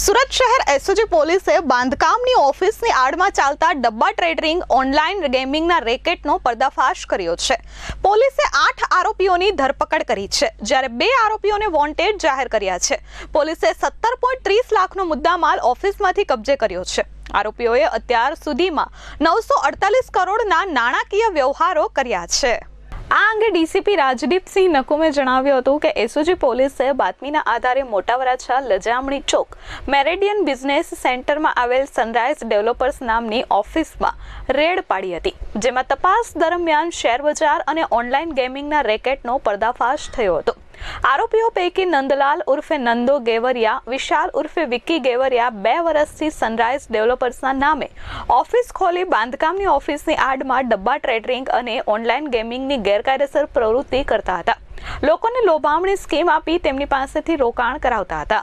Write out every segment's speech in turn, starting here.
સુરત શહેર એસઓજી પોલીસે બાંધકામની ઓફિસની આડમાં ચાલતા ડબ્બા ટ્રેડરિંગ ઓનલાઈન ગેમિંગના રેકેટનો પર્દાફાશ કર્યો છે. પોલીસે આઠ આરોપીઓની ધરપકડ કરી છે, જ્યારે બે આરોપીઓને વોન્ટેડ જાહેર કર્યા છે. પોલીસે સત્તર પોઈન્ટ ત્રીસ લાખનો મુદ્દામાલ ઓફિસમાંથી કબજે કર્યો છે. આરોપીઓએ અત્યાર સુધીમાં નવસો અડતાલીસ કરોડના નાણાકીય વ્યવહારો કર્યા છે. આ અંગે ડીસીપી રાજદીપસિંહ નકુમે જણાવ્યું હતું કે એસઓજી પોલીસે બાતમીના આધારે મોટા વરાછા લજામણી ચોક મેરેડિયન બિઝનેસ સેન્ટરમાં આવેલ સનરાઇઝ ડેવલપર્સ નામની ઓફિસમાં રેડ પાડી હતી, જેમાં તપાસ દરમિયાન શેરબજાર અને ઓનલાઈન ગેમિંગના રેકેટનો પર્દાફાશ થયો હતો. આરોપીઓ પૈકી નંદલાલ ઉર્ફે નંદો ગેવરિયા, વિશાલ ઉર્ફે વિક્કી ગેવરિયા બે વર્ષથી સનરાઇઝ ડેવલપર્સના નામે ઓફિસ ખોલી બાંધકામની ઓફિસની આડમાં ડબ્બા ટ્રેડરિંગ અને ઓનલાઈન ગેમિંગની ગેરકાયદેસર પ્રવૃત્તિ કરતા હતા. લોકોને લોભામણી સ્કીમ આપી તેમની પાસેથી રોકાણ કરાવતા હતા.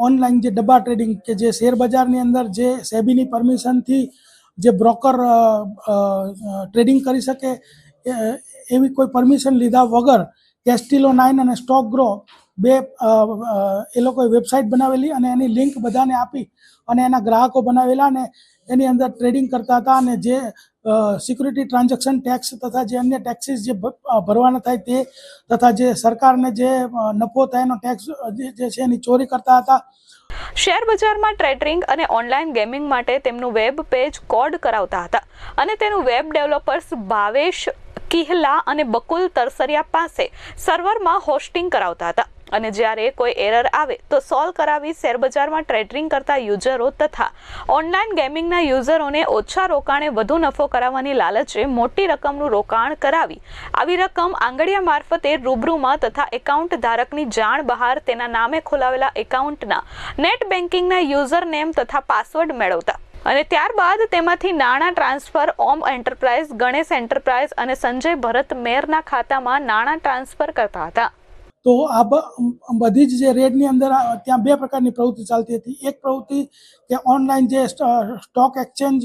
ઓનલાઈન જે ડબ્બા ટ્રેડિંગ કે જે શેર બજારની અંદર જે સેબીની પરમિશનથી જે બ્રોકર ટ્રેડિંગ કરી શકે એવી કોઈ પરમિશન લીધા વગર કેસ્ટિલો નાઇન અને સ્ટોક ગ્રો બે એ લોકોએ વેબસાઇટ બનાવેલી અને એની લિંક બધાને આપી અને એના ગ્રાહકો બનાવેલા અને એની અંદર ટ્રેડિંગ કરતા હતા અને જે સિક્યુરિટી ટ્રાન્ઝેક્શન ટેક્સ તથા જે અન્ય ટેક્સીસ જે ભરવાના થાય તે તથા જે સરકારને જે નફો થાય એનો ટેક્સ જે છે એની ચોરી કરતા હતા. શેર બજારમાં ટ્રેડિંગ અને ઓનલાઈન ગેમિંગ માટે તેમનું વેબ પેજ કોડ કરાવતા હતા અને તેનું વેબ ડેવલપર્સ ભાવેશ કિહલા અને બકુલ તરસરિયા પાસે સર્વરમાં હોસ્ટિંગ કરાવતા હતા. અને જ્યારે કોઈ એરર આવે તો સોલ્વ કરાવી શેરબજારમાં ટ્રેડિંગ કરતા યુઝરો તથા ઓનલાઈન ગેમિંગના યુઝરોને ઓછા રોકાણે વધુ નફો કરાવવાની લાલચે મોટી રકમનું રોકાણ કરાવી. આવી રકમ આંગળીયા મારફતે રૂબરૂમાં તથા એકાઉન્ટ ધારકની જાણ બહાર તેના નામે ખોલાવેલા એકાઉન્ટના નેટ બેન્કિંગના યુઝર નેમ તથા પાસવર્ડ મેળવતા. અને ત્યારબાદ તેમાંથી નાણાં transfer Om Enterprise Ganesh Enterprise અને સંજય ભરત મેરના ખાતામાં નાણાં ટ્રાન્સફર કરતા હતા. તો આ બધી જ જે રેડની અંદર ત્યાં બે પ્રકારની પ્રવૃત્તિ ચાલતી હતી. એક પ્રવૃત્તિ કે ઓનલાઈન જે સ્ટોક એક્સચેન્જ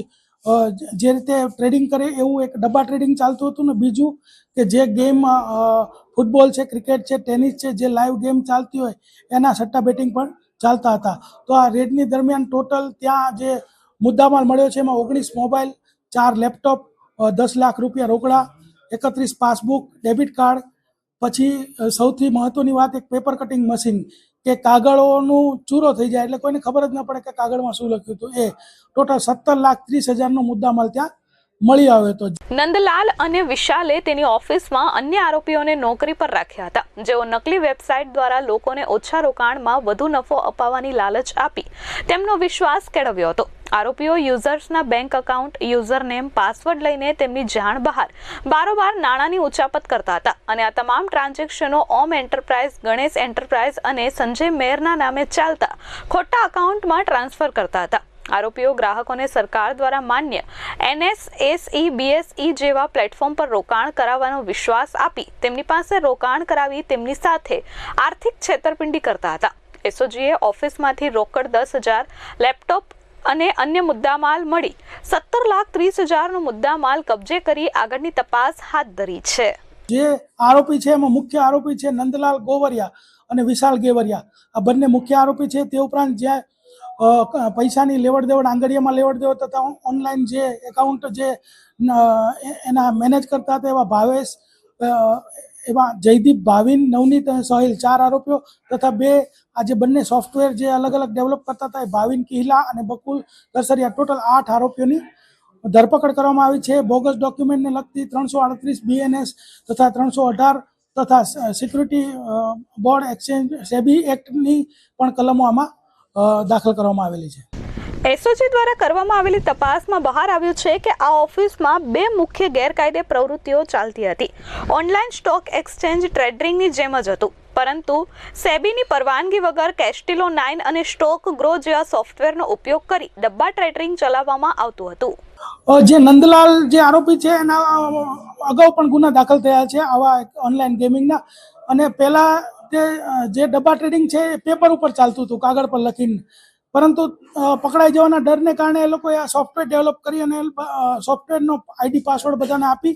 જે રીતે ટ્રેડિંગ કરે એવું એક ડબ્બા ટ્રેડિંગ ચાલતું હતું ને બીજું કે જે ગેમ ફૂટબોલ છે, ક્રિકેટ છે, ટેનિસ છે, જે લાઈવ ગેમ ચાલતી હોય એના સટ્ટા બેટિંગ પણ ચાલતા હતા. તો આ રેડની દરમિયાન ટોટલ ત્યાં જે મુદ્દામાલ મળ્યો છે એમાં ઓગણીસ મોબાઈલ, ચાર લેપટોપ દસ લાખ રૂપિયા રોકડા, એકત્રીસ પાસબુક, ડેબિટ કાર્ડ પછી સૌથી મહત્વની વાત એક પેપર કટિંગ મશીન કે કાગળોનું ચૂરો થઈ જાય એટલે કોઈને ખબર જ ન પડે કે કાગળમાં શું લખ્યું હતું. એ ટોટલ સત્તર લાખ ત્રીસ હજારનો મુદ્દામાલ ત્યાં મળી આવ્યો હતો. નંદલાલ અને વિશાલે તેની ઓફિસમાં અન્ય આરોપીઓને નોકરી પર રાખ્યા હતા. જેઓ નકલી વેબસાઇટ દ્વારા લોકોને ઓછા રોકાણમાં વધુ નફો અપાવવાની લાલચ આપી તેમનો વિશ્વાસ કેળવ્યો હતો. આરોપીઓ યુઝર્સના bank account user name password લઈને તેમની જાણ બહાર. બારોબાર નાણાંની ઉચાપત કરતા હતા અને આ તમામ ટ્રાન્ઝેક્શનો ઓમ એન્ટરપ્રાઇઝ, ગણેશ એન્ટરપ્રાઇઝ અને સંજય મેરના નામે ચાલતા ખોટા એકાઉન્ટમાં ટ્રાન્સફર કરતા હતા. આરોપીઓ ગ્રાહકોને સરકાર દ્વારા માન્ય એનએસએસઈ, બીએસઈ જેવા પ્લેટફોર્મ પર રોકાણ કરાવવાનો વિશ્વાસ આપી તેમની પાસે રોકાણ કરાવી તેમની સાથે આર્થિક છેતરપિંડી કરતા હતા. એસઓજીએ ઓફિસમાંથી રોકડ દસ હજાર, લેપટોપ અને અન્ય મુદ્દામાલ મળી. સત્તર લાખ ત્રીસ હજારનો મુદ્દામાલ કબજે કરી આગળની તપાસ હાથ ધરી છે. જે આરોપી છે, એમાં મુખ્ય આરોપી છે નંદલાલ ગોવરિયા અને વિશાલ ગેવરિયા. આ બંને મુખ્ય આરોપી છે, તે ઉપરાંત જ્યાં પૈસાની લેવડ દેવડ આંગળીયામાં લેવડ દેવડ તથા ઓનલાઈન જે એકાઉન્ટ જે એના મેનેજ કરતા હતા એવા ભાવેશ એવા જયદીપ ભાવિન, નવનીત અને સોહિલ ચાર આરોપીઓ તથા બે આજે બંને સોફ્ટવેર જે અલગ અલગ ડેવલપ કરતા હતા એ ભાવિન કિહલા અને બકુલ દસરિયા ટોટલ આઠ આરોપીઓની ધરપકડ કરવામાં આવી છે. બોગસ ડોક્યુમેન્ટને લગતી ત્રણસો આડત્રીસ બીએનએસ તથા ત્રણસો અઢાર તથા સિક્યુરિટી બોર્ડ એક્સચેન્જ સેબી એક્ટની પણ કલમો આમાં દાખલ કરવામાં આવેલી છે. એસઓજી દ્વારા કરવામાં આવેલી તપાસમાં બહાર આવ્યું છે કે આ ઓફિસમાં બે મુખ્ય ગેરકાયદે પ્રવૃત્તિઓ ચાલતી હતી. ઓનલાઈન સ્ટોક એક્સચેન્જ ટ્રેડિંગની જેમ જ હતું. પરંતુ સેબીની પરવાનગી વગર કેસ્ટિલો નાઇન અને સ્ટોક ગ્રો જેવા સોફ્ટવેરનો ઉપયોગ કરી ડબ્બા ટ્રેડિંગ ચલાવવામાં આવતું હતું. જે નંદલાલ જે આરોપી છે, એના અગાઉ પણ ગુના દાખલ થયા છે આવા ઓનલાઈન ગેમિંગના. અને પહેલાં તે જે ડબ્બા ટ્રેડિંગ છે એ પેપર ઉપર ચાલતું હતું, કાગળ પર લખીને. પરંતુ પકડાઈ જવાના ડરને કારણે એ લોકોએ આ સોફ્ટવેર ડેવલપ કરી અને સોફ્ટવેરનો આઈડી પાસવર્ડ બધાને આપી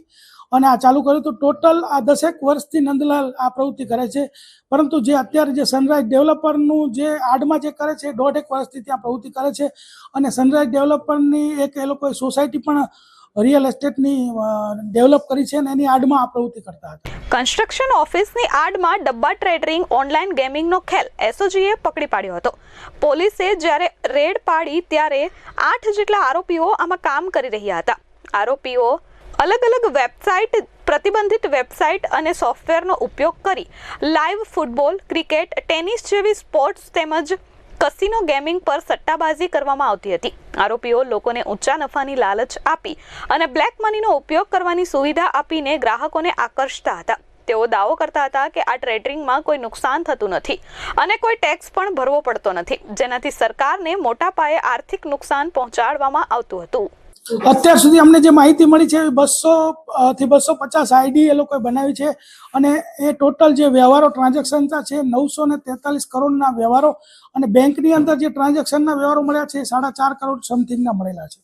અને આ ચાલુ કર્યું. હતું ટોટલ આ દસેક વર્ષથી નંદલાલ આ પ્રવૃત્તિ કરે છે. પરંતુ જે અત્યારે જે સનરાઈઝ ડેવલપરનું જે આડમાં જે કરે છે દોઢેક વર્ષથી ત્યાં પ્રવૃત્તિ કરે છે. અને સનરાઈઝ ડેવલપરની એક એ લોકોએ સોસાયટી પણ રિયલ એસ્ટેટની ડેવલપ કરી છે અને એની આડમાં આ પ્રવૃત્તિ કરતા હતા. કન્સ્ટ્રક્શન ઓફિસની આડમાં ડબ્બા ટ્રેડરિંગ ઓનલાઈન ગેમિંગનો ખેલ એસઓજીએ પકડી પાડ્યો હતો. પોલીસે જ્યારે રેડ પાડી ત્યારે આઠ જેટલા આરોપીઓ આમાં કામ કરી રહ્યા હતા. આરોપીઓ અલગ અલગ વેબસાઇટ પ્રતિબંધિત વેબસાઇટ અને સોફ્ટવેરનો ઉપયોગ કરી લાઈવ ફૂટબોલ ક્રિકેટ ટેનિસ જેવી સ્પોર્ટ્સ તેમજ કસિનો ગેમિંગ પર સટ્ટાબાજી કરવામાં આવતી હતી. આરોપીઓ લોકોને ઊંચા નફાની લાલચ આપી અને બ્લેક મનીનો ઉપયોગ કરવાની સુવિધા આપીને ગ્રાહકોને આકર્ષતા હતા. તેઓ દાવો કરતા હતા કે આ ટ્રેડિંગમાં કોઈ નુકસાન થતું નથી અને કોઈ ટેક્સ પણ ભરવો પડતો નથી, જેનાથી સરકારને મોટા પાયે આર્થિક નુકસાન પહોંચાડવામાં આવતું હતું. અત્યાર સુધી અમને જે માહિતી મળી છે બસો થી બસો પચાસ આઈડી એ લોકોએ બનાવી છે અને એ ટોટલ જે વ્યવહારો, ટ્રાન્ઝેક્શન છે નવસો ને તેતાલીસ કરોડના વ્યવહારો અને બેંકની અંદર જે ટ્રાન્ઝેક્શનના વ્યવહારો મળ્યા છે સાડા ચાર કરોડ સમથિંગના મળેલા છે.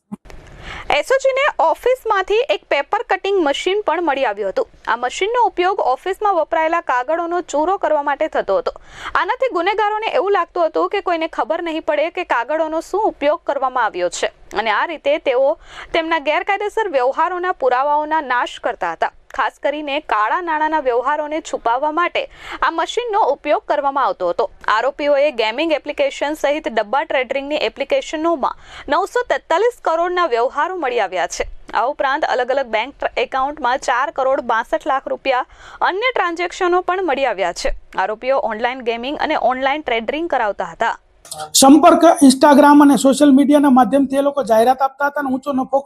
એસઓજીને ઓફિસમાંથી એક પેપર કટિંગ મશીન પણ મળી આવ્યું હતું. આ મશીનનો ઉપયોગ ઓફિસમાં વપરાયેલા કાગળોનો ચૂરો કરવા માટે થતો હતો. આનાથી ગુનેગારોને એવું લાગતું હતું કે કોઈને ખબર નહીં પડે કે કાગળોનો શું ઉપયોગ કરવામાં આવ્યો છે. અને આ રીતે તેઓ તેમના ગેરકાયદેસર વ્યવહારોના પુરાવાઓના નાશ કરતા હતા. ખાસ કરીને કાળા નાણાંના વ્યવહારોને છુપાવવા માટે આ મશીનનો ઉપયોગ કરવામાં આવતો હતો. આરોપીઓએ ગેમિંગ એપ્લિકેશન સહિત ડબ્બા ટ્રેડરિંગની એપ્લિકેશનોમાં નવસો તેતાલીસ કરોડના વ્યવહારો મળી આવ્યા છે. આ ઉપરાંત અલગ અલગ બેંક એકાઉન્ટમાં ચાર કરોડ બાસઠ લાખ રૂપિયા અન્ય ટ્રાન્ઝેક્શનો પણ મળી આવ્યા છે. આરોપીઓ ઓનલાઈન ગેમિંગ અને ઓનલાઈન ટ્રેડરિંગ કરાવતા હતા. સંપર્ક ઇન્સ્ટાગ્રામ અને સોશિયલ મીડિયાના માધ્યમથી એ લોકો જાહેરાત આપતા હતા અને ઊંચો નફો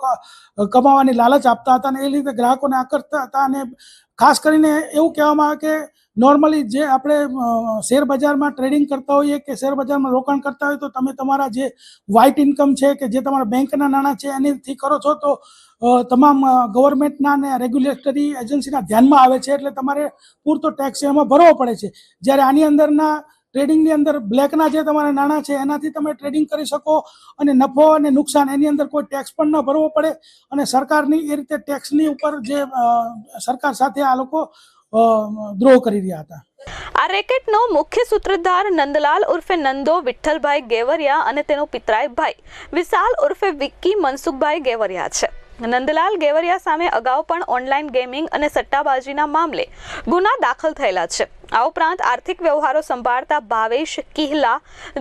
કમાવાની લાલચ આપતા હતા અને એ રીતે ગ્રાહકોને આકર્ષતા હતા અને ખાસ કરીને એવું કહેવામાં આવે કે નોર્મલી જે આપણે શેર બજારમાં ટ્રેડિંગ કરતા હોઈએ કે શેર બજારમાં રોકાણ કરતા હોય તો તમે તમારા જે વ્હાઇટ ઇન્કમ છે કે જે તમારા બેંકના નાણાં છે એનીથી કરો છો તો તમામ ગવર્મેન્ટના અને રેગ્યુલેટરી એજન્સીના ધ્યાનમાં આવે છે એટલે તમારે પૂરતો ટેક્સ એમાં ભરવો પડે છે. જ્યારે આની અંદરના ટ્રેડિંગની અંદર બ્લેકના જે તમારા નાણાં છે, એનાથી તમે ટ્રેડિંગ કરી શકો અને નફો અને નુકસાન એની અંદર કોઈ ટેક્સ પણ ન ભરવો પડે. અને સરકારની એ રીતે ટેક્સની ઉપર જે સરકાર સાથે આ લોકો દ્રોહ કરી રહ્યા હતા. આ રેકેટનો મુખ્ય સૂત્રધાર નંદલાલ ઉર્ફે નંદો વિઠ્ઠલભાઈ ગેવરિયા અને તેનો પિતરાયભાઈ વિશાલ ઉર્ફે વિક્કી મનસુખભાઈ ગેવરિયા છે. નંદલાલ ગેવરિયા સામે અગાઉ પણ ઓનલાઈન ગેમિંગ અને સટ્ટાબાજીના મામલે ગુના દાખલ થયેલા છે. આ ઉપરાંત આર્થિક વ્યવહારો સંભાળતા ભાવેશ કિહલા,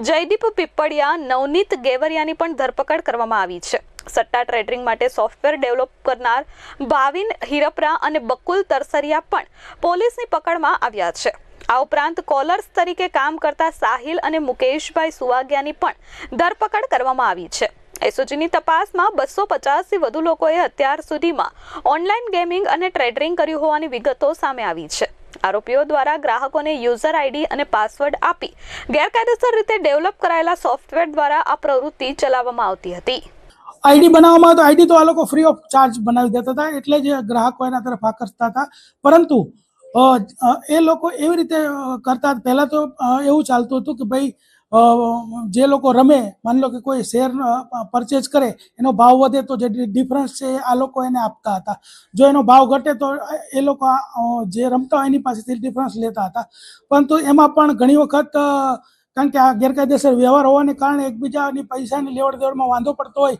જયદીપ પીપળિયા, નવનીત ગેવરિયાની પણ ધરપકડ કરવામાં આવી છે. સટ્ટા ટ્રેડિંગ માટે સોફ્ટવેર ડેવલપ કરનાર ભાવિન હિરપરા અને બકુલ તરસરિયા પણ પોલીસની પકડમાં આવ્યા છે. આ ઉપરાંત કોલર્સ તરીકે કામ કરતા સાહિલ અને મુકેશભાઈ સુવાગ્યાની પણ ધરપકડ કરવામાં આવી છે. એસઓજીની તપાસમાં બસો પચાસથી વધુ લોકોએ અત્યાર સુધીમાં ઓનલાઈન ગેમિંગ અને ટ્રેડિંગ કર્યું હોવાની વિગતો સામે આવી છે. આરોપીઓ દ્વારા ગ્રાહકોને યુઝર આઈડી અને પાસવર્ડ આપી ગેરકાયદેસર રીતે ડેવલપ કરાયેલા સોફ્ટવેર દ્વારા આ પ્રવૃત્તિ ચલાવવામાં આવતી હતી. આઈડી બનાવવામાં તો આઈડી તો આ લોકો ફ્રી ઓફ ચાર્જ બનાવી દેતા હતા, એટલે જ ગ્રાહકો એના તરફ આકર્ષતા હતા. પરંતુ એ લોકો એવી રીતે કરતા પહેલાં તો એવું ચાલતું હતું કે ભાઈ જે લોકો રમે, માની લો કે કોઈ શેર પરચેજ કરે, એનો ભાવ વધે તો જે ડિફરન્સ છે, આ લોકો એને આપતા હતા. જો એનો ભાવ ઘટે તો એ લોકો જે રમતા હોય એની પાસેથી ડિફરન્સ લેતા હતા. પરંતુ એમાં પણ ઘણી વખત કારણ કે આ ગેરકાયદેસર વ્યવહાર હોવાને કારણે એકબીજાની પૈસાની લેવડ દેવડમાં વાંધો પડતો હોય,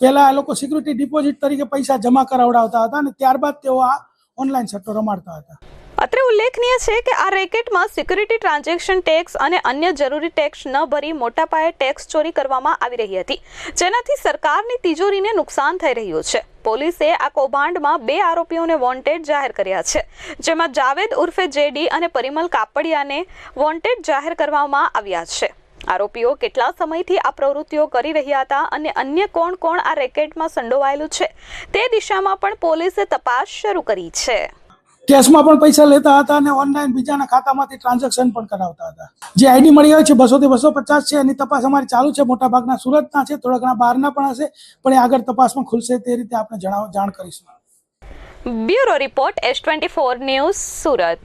પહેલાં આ લોકો સિક્યુરિટી ડિપોઝિટ તરીકે પૈસા જમા કરાવડાવતા હતા અને ત્યારબાદ તેઓ આ ઓનલાઈન સટ્ટો રમાડતા હતા. અત્રે ઉલ્લેખનીય છે કે આ રેકેટમાં સિક્યુરિટી ટ્રાન્ઝેક્શન ટેક્સ અને અન્ય જરૂરી ટેક્સ ન ભરી મોટા પાયે ટેક્સ ચોરી કરવામાં આવી રહી હતી, જેનાથી સરકારની તિજોરીને નુકસાન થઈ રહ્યું છે. પોલીસે આ કૌભાંડમાં બે આરોપીઓને વોન્ટેડ જાહેર કર્યા છે, જેમાં જાવેદ ઉર્ફે જેડી અને પરિમલ કાપડિયાને વોન્ટેડ જાહેર કરવામાં આવ્યા છે. આરોપીઓ કેટલા સમયથી આ પ્રવૃત્તિઓ કરી રહ્યા હતા અને અન્ય કોણ કોણ આ રેકેટમાં સંડોવાયેલું છે, તે દિશામાં પણ પોલીસે તપાસ શરૂ કરી છે. કેશમાં પણ પૈસા લેતા હતા અને ઓનલાઈન બીજાના ખાતામાંથી ટ્રાન્ઝેક્શન પણ કરાવતા હતા. જે આઈડી મળી હોય છે બસો થી બસો પચાસ છે, એની તપાસ અમારી ચાલુ છે, મોટાભાગના સુરતના છે, થોડા ઘણા બહારના પણ હશે, પણ એ આગળ તપાસમાં ખુલશે તે રીતે આપણે જણાવ જાણ કરીશું. Bureau report S twenty four news Surat.